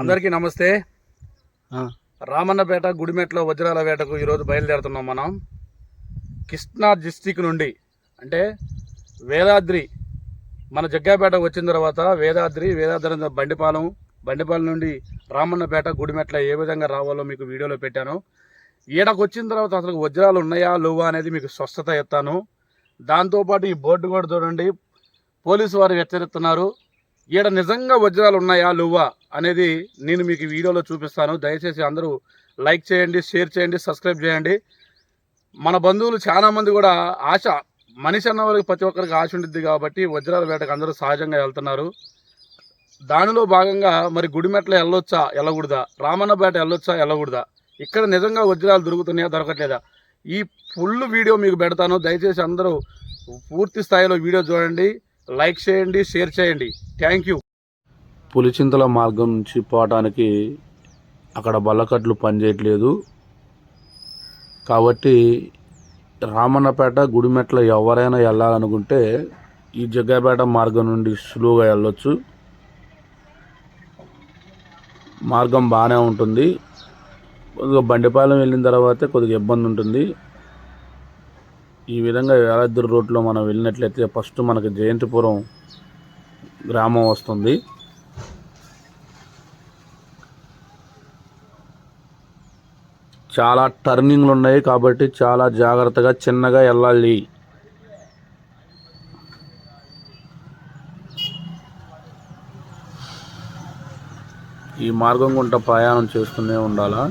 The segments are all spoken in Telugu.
అందరికీ నమస్తే. రామన్నపేట గుడిమెట్ల వజ్రాల వేటకు ఈరోజు బయలుదేరుతున్నాం మనం. కృష్ణా డిస్టిక్ నుండి అంటే వేదాద్రి మన జగ్గాపేట వచ్చిన తర్వాత వేదాద్రి వేదాద్రి బండిపాలెం బండిపాలెం నుండి రామన్నపేట గుడిమెట్ల ఏ విధంగా రావాలో మీకు వీడియోలో పెట్టాను. ఈడకు వచ్చిన తర్వాత అసలు వజ్రాలు ఉన్నాయా లేవా అనేది మీకు స్వస్థత ఎత్తాను దాంతోపాటు ఈ బోర్డు కూడా చూడండి. పోలీసు వారు హెచ్చరిస్తున్నారు. ఈడ నిజంగా వజ్రాలు ఉన్నాయా లువ్వా అనేది నేను మీకు ఈ వీడియోలో చూపిస్తాను. దయచేసి అందరూ లైక్ చేయండి షేర్ చేయండి సబ్స్క్రైబ్ చేయండి. మన బంధువులు చాలామంది కూడా ఆశ మనిషి అన్న వాళ్ళకి ప్రతి ఒక్కరికి ఆశ ఉంటుంది కాబట్టి వజ్రాల వేటకు అందరూ సహజంగా వెళ్తున్నారు. దానిలో భాగంగా మరి గుడిమెట్ల వెళ్ళొచ్చా వెళ్ళకూడదా? రామన్నపేట వెళ్ళొచ్చా వెళ్ళకూడదా? ఇక్కడ నిజంగా వజ్రాలు దొరుకుతున్నాయా దొరకట్లేదా? ఈ ఫుల్ వీడియో మీకు పెడతాను. దయచేసి అందరూ పూర్తి స్థాయిలో వీడియో చూడండి. లైక్ చేయండి షేర్ చేయండి. థ్యాంక్ యూ పులిచింతల మార్గం నుంచి పోవటానికి అక్కడ బల్లకట్లు పనిచేయట్లేదు. కాబట్టి రామన్నపేట గుడిమెట్ల ఎవరైనా వెళ్ళాలనుకుంటే ఈ జగ్గాపేట మార్గం నుండి సులువుగా వెళ్ళొచ్చు. మార్గం బాగానే ఉంటుంది. కొద్దిగా బండిపాలెం వెళ్ళిన తర్వాత కొద్దిగా ఇబ్బంది ఉంటుంది. ఈ విధంగా వేలాద్రి రోడ్లో మనం వెళ్ళినట్లయితే ఫస్ట్ మనకి జయంతిపురం గ్రామం వస్తుంది. చాలా టర్నింగ్లు ఉన్నాయి కాబట్టి చాలా జాగ్రత్తగా చిన్నగా వెళ్ళాలి. ఈ మార్గం గుంట ప్రయాణం చేస్తూనే ఉండాలా?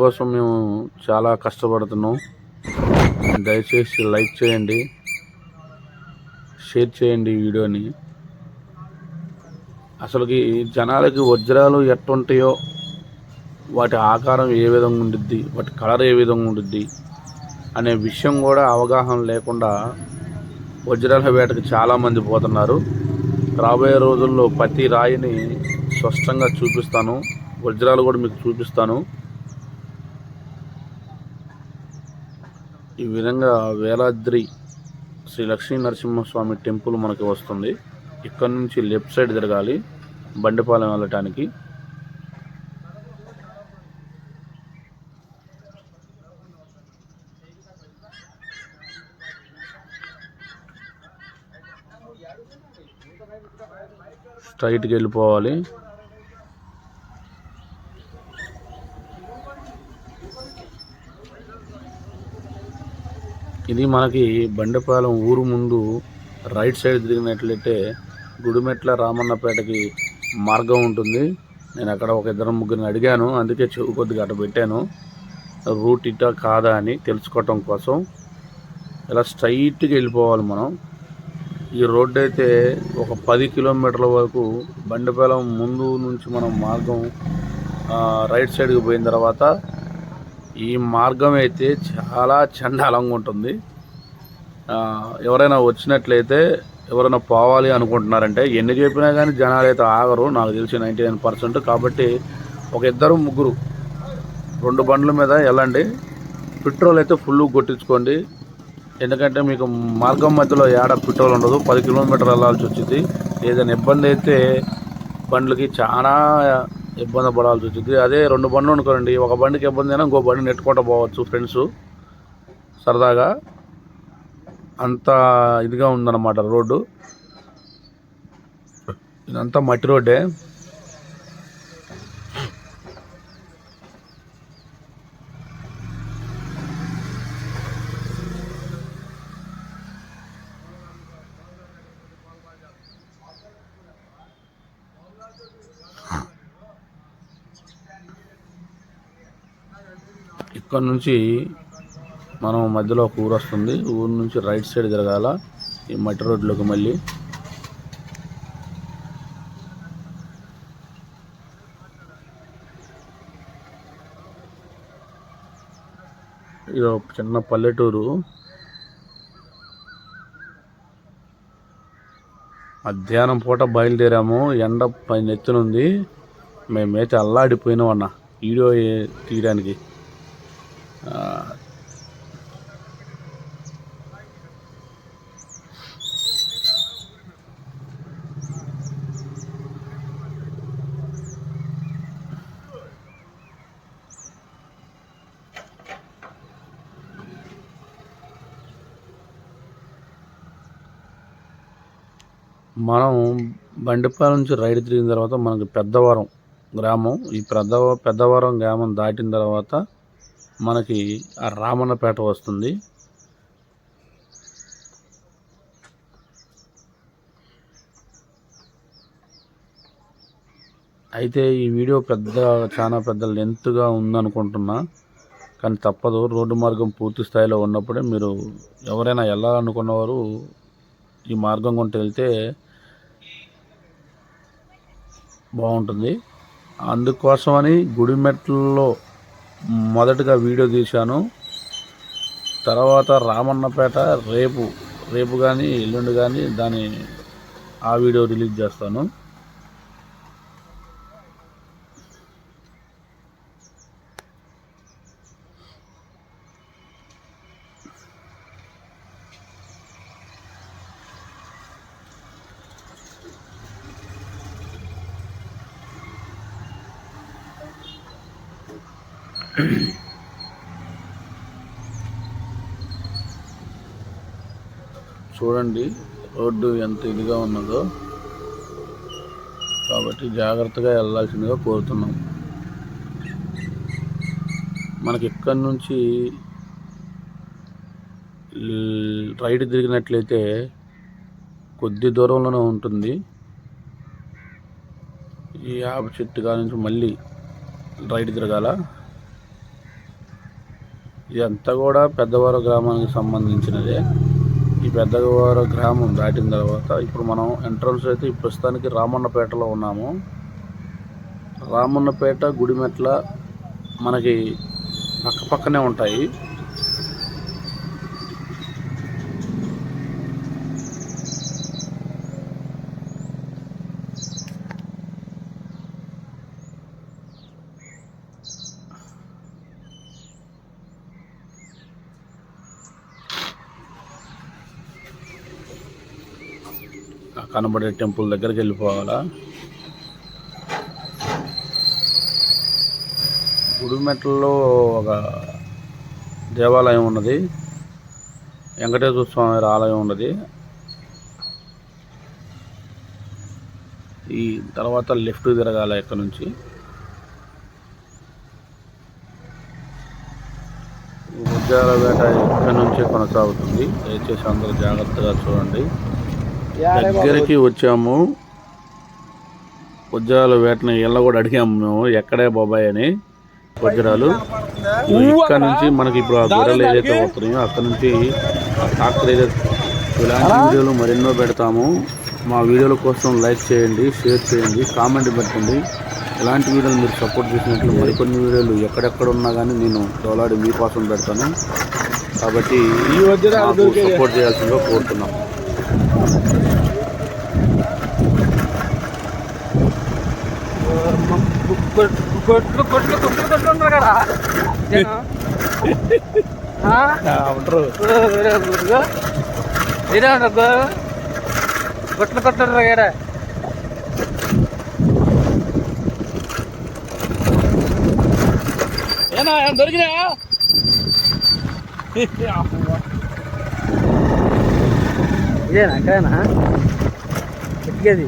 మీకోసం మేము చాలా కష్టపడుతున్నాం. దయచేసి లైక్ చేయండి షేర్ చేయండి ఈ వీడియోని. అసలుకి జనాలకి వజ్రాలు ఎట్టుంటాయో వాటి ఆకారం ఏ విధంగా ఉండిద్ది వాటి కలర్ ఏ విధంగా ఉండిద్ది అనే విషయం కూడా అవగాహన లేకుండా వజ్రాల వేటకు చాలామంది పోతున్నారు. రాబోయే రోజుల్లో ప్రతి రాయిని స్పష్టంగా చూపిస్తాను. వజ్రాలు కూడా మీకు చూపిస్తాను. ఈ విధంగా వేలాద్రి శ్రీ లక్ష్మీ నరసింహస్వామి టెంపుల్ మనకి వస్తుంది. ఇక్కడ నుంచి లెఫ్ట్ సైడ్ తిరగాలి బండిపాలెం వెళ్ళటానికి. స్ట్రైట్కి వెళ్ళిపోవాలి. ఇది మనకి బండపాలెం ఊరు ముందు రైట్ సైడ్ తిరిగినట్లయితే గుడిమెట్ల రామన్నపేటకి మార్గం ఉంటుంది. నేను అక్కడ ఒక ఇద్దరు ముగ్గురిని అడిగాను. అందుకే చెవు కొద్దిగా అటు పెట్టాను. రూట్ ఇటా కాదా అని తెలుసుకోవటం కోసం. ఇలా స్ట్రైట్గా వెళ్ళిపోవాలి మనం. ఈ రోడ్డు అయితే ఒక పది కిలోమీటర్ల వరకు బండిపాలెం ముందు నుంచి మనం మార్గం రైట్ సైడ్కి పోయిన తర్వాత ఈ మార్గం అయితే చాలా చండాలంగా ఉంటుంది. ఎవరైనా వచ్చినట్లయితే ఎవరైనా పోవాలి అనుకుంటున్నారంటే ఎన్ని చెప్పినా కానీ జనాలు అయితే ఆగరు. నాకు తెలిసి నైంటీ నైన్ పర్సెంట్ కాబట్టి ఒక ఇద్దరు ముగ్గురు రెండు బండ్ల మీద వెళ్ళండి. పెట్రోల్ అయితే ఫుల్ కొట్టించుకోండి. ఎందుకంటే మీకు మార్గం మధ్యలో ఏడ పెట్రోల్ ఉండదు. పది కిలోమీటర్లు వెళ్ళాల్సి వచ్చింది. ఏదైనా ఇబ్బంది అయితే బండ్లకి చాలా ఇబ్బంది పడాల్సి వచ్చింది. అదే రెండు బండ్లు అనుకోండి. ఒక బండికి ఇబ్బంది అయినా ఇంకో బండి నెట్టుకుంటూ పోవచ్చు ఫ్రెండ్స్ సరదాగా అంత ఇదిగా ఉందన్నమాట రోడ్డు. ఇదంతా మట్టి రోడ్డే. ఇక్కడ నుంచి మనం మధ్యలో ఒక ఊరు వస్తుంది. ఊరు నుంచి రైట్ సైడ్ తిరగాల. ఈ మట్టి రోడ్లోకి మళ్ళీ. ఇది ఒక చిన్న పల్లెటూరు. మధ్యాహ్నం పూట బయలుదేరాము. ఎండ పైన ఎత్తునుంది మేమైతే అల్లాడిపోయినాం అన్న వీడియో తీయడానికి. మనం బండిపాల నుంచి రైడ్ తిరిగిన తర్వాత మనకి పెద్దవరం గ్రామం. ఈ పెద్ద పెద్దవరం గ్రామం దాటిన తర్వాత మనకి ఆ రామన్నపేట వస్తుంది. అయితే ఈ వీడియో పెద్ద చాలా పెద్ద లెంత్గా ఉందనుకుంటున్నా. కానీ తప్పదు. రోడ్డు మార్గం పూర్తి స్థాయిలో ఉన్నప్పుడే మీరు ఎవరైనా వెళ్ళాలనుకున్నవారు ఈ మార్గం కొంటే వెళ్తే బాగుంటుంది. అందుకోసమని గుడిమెట్లలో మొదటగా వీడియో తీశాను. తర్వాత రామన్నపేట రేపు రేపు కానీ ఎల్లుండి కానీ దాని ఆ వీడియో రిలీజ్ చేస్తాను. చూడండి రోడ్డు ఎంత ఇదిగా ఉన్నదో. కాబట్టి జాగ్రత్తగా వెళ్ళాల్సిందిగా కోరుతున్నాం. మనకి ఇక్కడి నుంచి రైడ్ తిరిగినట్లయితే కొద్ది దూరంలోనే ఉంటుంది. ఈ యాప చెట్టు కాడ నుంచి మళ్ళీ రైట్ తిరగాల? ఇదంతా కూడా పెద్దవారు గ్రామానికి సంబంధించినదే. ఈ పెద్దవారు గ్రామం దాటిన తర్వాత ఇప్పుడు మనం ఎంట్రన్స్ అయితే ఈ ప్రస్తుతానికి రామన్నపేటలో ఉన్నాము. రామన్నపేట గుడిమెట్ల మనకి పక్క పక్కనే ఉంటాయి. కనబడే టెంపుల్ దగ్గరికి వెళ్ళిపోవాలా? గుడిమెట్లలో ఒక దేవాలయం ఉన్నది. వెంకటేశ్వర స్వామి ఆలయం ఉన్నది. ఈ తర్వాత లెఫ్ట్ తిరగాల ఇక్కడ నుంచి? ఉద్యాల వేట ఇక్కడ నుంచే కొనసాగుతుంది? దయచేసి అందరూ జాగ్రత్తగా చూడండి. దగ్గరికి వచ్చాము. వజ్రాల వేటని ఇళ్ళ కూడా అడిగాము మేము. ఎక్కడే బాబాయ్ అని వజ్రాలు. ఇక్కడ నుంచి మనకి ఇప్పుడు ఆ గొర్రెలు ఏదైతే వస్తున్నాయో అక్కడ నుంచి ఆ ట్రాక్టర్ ఏదైతే ఇలాంటి వీడియోలు మరెన్నో పెడతాము. మా వీడియోల కోసం లైక్ చేయండి షేర్ చేయండి కామెంట్ పెట్టండి. ఇలాంటి వీడియోలు మీరు సపోర్ట్ చేసినట్లు మరికొన్ని వీడియోలు ఎక్కడెక్కడ ఉన్నా కానీ నేను డోలాడి మీకోసం పెడతాను. కాబట్టి సపోర్ట్ చేయాల్సిందిగా కోరుతున్నాము. కొట్లు కొట్లు కొట్లు కొట్లు ఉన్నారు కదా జనం. ఆ? ఉంటారు ఓ, వేరే ఊరుగా. ఇదే ఉండదు. కొట్లు కొట్లు ఉన్నారు కదా ఏనా దొరికినా ఇదేనా? అక్కడేనా ఎక్కేది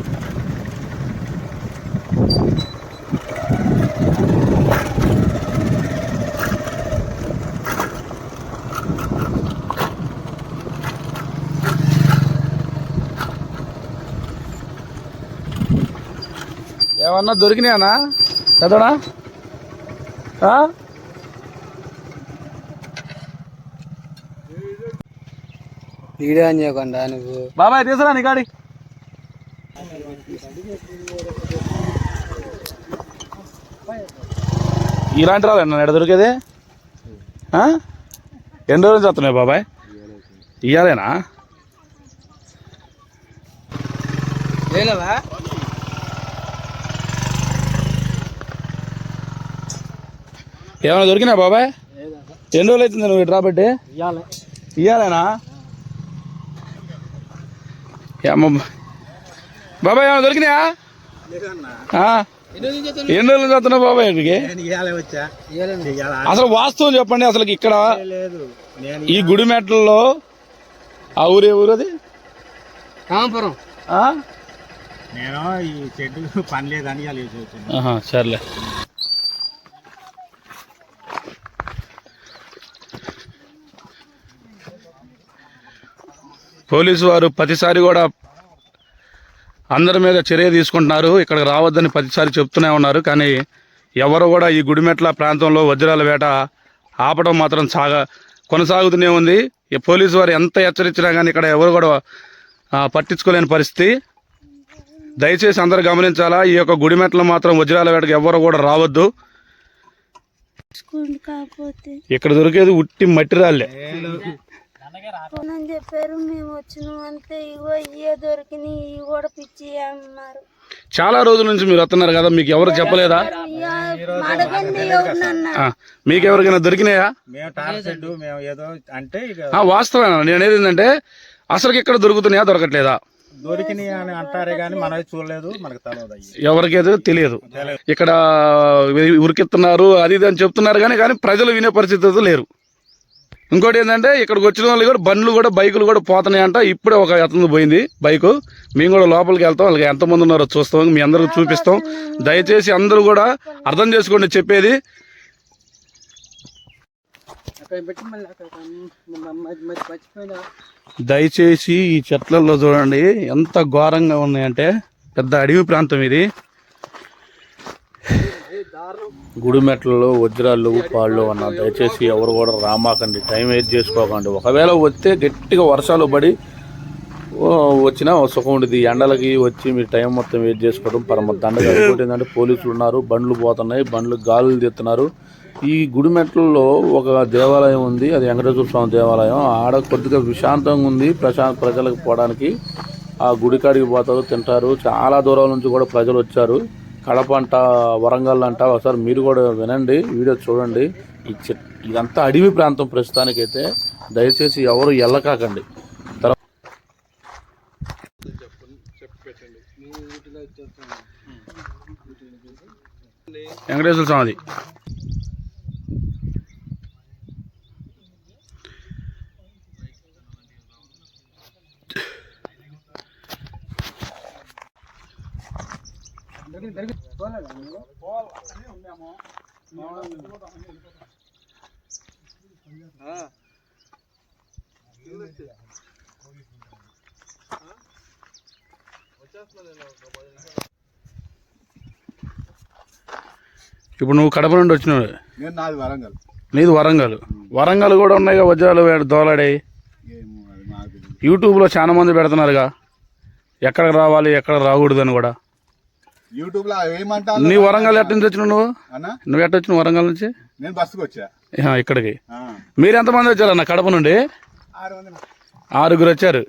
ఏమన్నా దొరికినాయనా? చదవనా వీడియో అని చేయకుండా నువ్వు. బాబాయ్ తీసురా నీ గాడి. ఇలాంటి రాదు ఎన్న దొరికేది? ఆ? ఎన్ని రోజులు వస్తున్నాయి బాబాయ్? ఇయ్యాలేనా? లేవా ఏమైనా దొరికినా బాబాయ్? ఎన్ని రోజులు అవుతుంది నువ్వు ఇవ్వాలి ఇయ్యాలేనా? ఏమ్మ బాబాయ్ ఏమైనా దొరికినాయా? ఆ? ఎన్ని రోజులు చదువుతున్నావు బాబాయ్ ఇక్కడికి? వచ్చా అసలు వాస్తవం చెప్పండి అసలు ఇక్కడ ఈ గుడిమెట్లలో ఆ ఊరే ఊరు అది? రామపురం ఆ? నేను ఈ చెట్టు పని లేదని సర్లే. పోలీసు వారు ప్రతిసారి కూడా అందరి మీద చర్య తీసుకుంటున్నారు. ఇక్కడికి రావద్దని ప్రతిసారి చెప్తూనే ఉన్నారు. కానీ ఎవరు కూడా ఈ గుడిమెట్ల ప్రాంతంలో వజ్రాల వేట ఆపడం మాత్రం సాగ కొనసాగుతూనే ఉంది. ఈ పోలీసు వారు ఎంత హెచ్చరించినా కానీ ఇక్కడ ఎవరు కూడా ఆ, పట్టించుకోలేని పరిస్థితి. దయచేసి అందరూ గమనించాలా ఈ యొక్క గుడిమెట్ల మాత్రం వజ్రాల వేటకు ఎవరు కూడా రావద్దు. ఇక్కడ దొరికేది ఉట్టి మట్టి రాళ్ళే అని చెప్పారు. మేము వచ్చినాం అంతే ఇగో ఇవే దొరికినాయి ఇవి కూడా పిచ్చి అన్నారు. చాలా రోజుల నుంచి మీరు వస్తున్నారు కదా మీకు ఎవరు చెప్పలేదా? మీకు ఎవరికైనా దొరికినాయా? వాస్తవమేనా? నేను అనేది ఏంటంటే అసలు ఇక్కడ దొరుకుతున్నాయా దొరకట్లేదా? దొరికినాయి అని అంటారే కానీ మనం అయితే చూడలేదు మనకు తెలియదు ఎవరికైతే తెలియదు. తెలియదు. ఇక్కడ ఉరికిస్తున్నారు అది ఇది అని చెప్తున్నారు కానీ కానీ ప్రజలు వినే పరిస్థితి లేరు. ఇంకోటి ఏంటంటే ఇక్కడికి వచ్చిన వాళ్ళు కూడా బండ్లు కూడా బైకులు కూడా పోతున్నాయంట. ఇప్పుడే ఒక అతను పోయింది బైకు. మేము కూడా లోపలికి వెళ్తాం. వాళ్ళకి ఎంతమంది ఉన్నారో చూస్తాం. మీ అందరికి చూపిస్తాం. దయచేసి అందరూ కూడా అర్థం చేసుకోండి చెప్పేది. దయచేసి ఈ చెట్లలో చూడండి. ఎంత ఘోరంగా ఉన్నాయంటే పెద్ద అడవి ప్రాంతం ఇది. గుడిమెట్లలో వజ్రాలు పాళ్ళు అన్న దయచేసి ఎవరు కూడా రామాకండి. టైం వేస్ట్ చేసుకోకండి. ఒకవేళ వస్తే గట్టిగా వర్షాలు పడి వచ్చినా సుఖం ఉండేది. ఎండలకి వచ్చి మీరు టైం మొత్తం వేస్ట్ చేసుకోవడం పరమ దండగా. ఏంటంటే పోలీసులు ఉన్నారు బండ్లు పోతున్నాయి బండ్లు గాలులు తీస్తున్నారు. ఈ గుడిమెట్లలో ఒక దేవాలయం ఉంది అది వెంకటేశ్వర స్వామి దేవాలయం. ఆడ కొద్దిగా విశాంతంగా ఉంది ప్రశాంత ప్రజలకు పోవడానికి. ఆ గుడికాడికి పోతారు తింటారు. చాలా దూరాల నుంచి కూడా ప్రజలు వచ్చారు. కడప అంట వరంగల్ అంట ఒకసారి మీరు కూడా వినండి వీడియో చూడండి. ఈ ఇదంతా అడవి ప్రాంతం ప్రస్తుతానికైతే. దయచేసి ఎవరు ఎల్లకాకండి. తర్వాత వెంకటేశ్వర స్వామిది. ఇప్పుడు నువ్వు కడప నుండి వచ్చినావు. నేను నాది వరంగల్. నీది వరంగల్. వరంగల్ కూడా ఉన్నాయి వజ్రాలు దోలాడాయి. యూట్యూబ్లో చాలా మంది పెడుతున్నారుగా. ఎక్కడికి రావాలి ఎక్కడ రాకూడదు అని కూడా. యూట్యూబ్లో ఏమంటారు నీ వరంగల్ ఎట్ట నుంచి వచ్చినావు నువ్వు? అన్న? నువ్వు ఎట్ట వచ్చినావు వరంగల్ నుంచి? నేను బస్సుకు వచ్చా. ఆ, ఇక్కడికి. ఆ. మీరు ఎంతమంది వచ్చారన్న కడప నుండి? ఆరుగురు వచ్చారు.